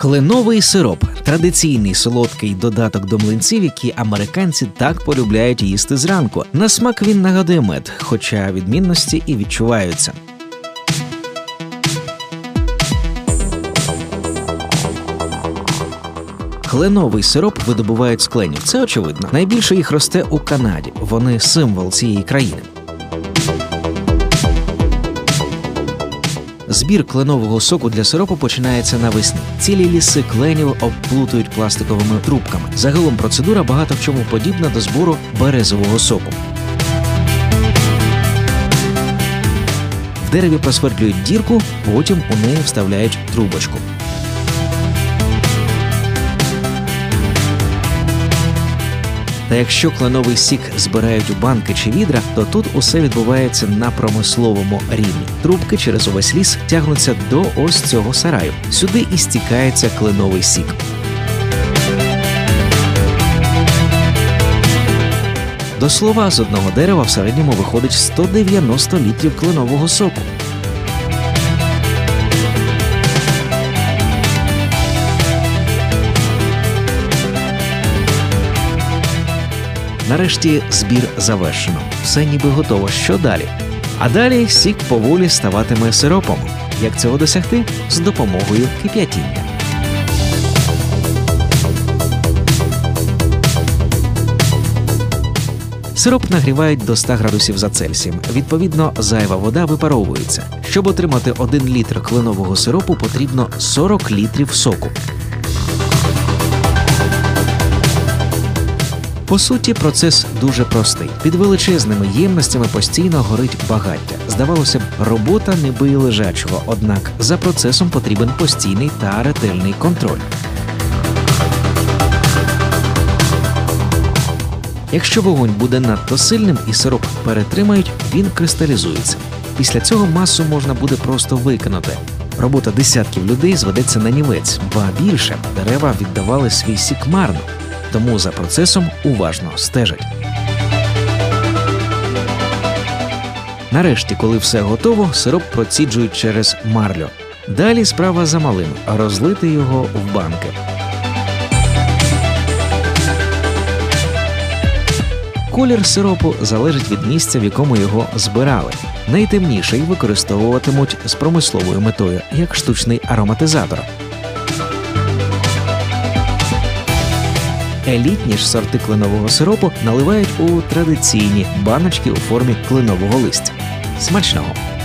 Кленовий сироп традиційний солодкий додаток до млинців, які американці так полюбляють їсти зранку. На смак він нагадує мед, хоча відмінності і відчуваються. Кленовий сироп видобувають з кленів. Це очевидно. Найбільше їх росте у Канаді. Вони символ цієї країни. Збір кленового соку для сиропу починається навесні. Цілі ліси кленів обплутують пластиковими трубками. Загалом процедура багато в чому подібна до збору березового соку. В дереві просвердлюють дірку, потім у неї вставляють трубочку. Та якщо кленовий сік збирають у банки чи відра, то тут усе відбувається на промисловому рівні. Трубки через увесь ліс тягнуться до ось цього сараю. Сюди і стікається кленовий сік. До слова, з одного дерева в середньому виходить 190 літрів кленового соку. Нарешті збір завершено. Все ніби готово. Що далі? А далі сік поволі ставатиме сиропом. Як цього досягти? З допомогою кип'ятіння. Сироп нагрівають до 100 градусів за Цельсієм. Відповідно, зайва вода випаровується. Щоб отримати 1 літр кленового сиропу, потрібно 40 літрів соку. По суті, процес дуже простий. Під величезними ємностями постійно горить багаття. Здавалося б, робота не бий лежачого, однак за процесом потрібен постійний та ретельний контроль. Якщо вогонь буде надто сильним і сироп перетримають, він кристалізується. Після цього масу можна буде просто викинути. Робота десятків людей зведеться на нівець, ба більше дерева віддавали свій сік марно тому за процесом уважно стежать. Нарешті, коли все готово, сироп проціджують через марлю. Далі справа за малим розлити його в банки. Колір сиропу залежить від місця, в якому його збирали. Найтемніший використовуватимуть з промисловою метою як штучний ароматизатор. Елітні ж сорти кленового сиропу наливають у традиційні баночки у формі кленового листя. Смачного!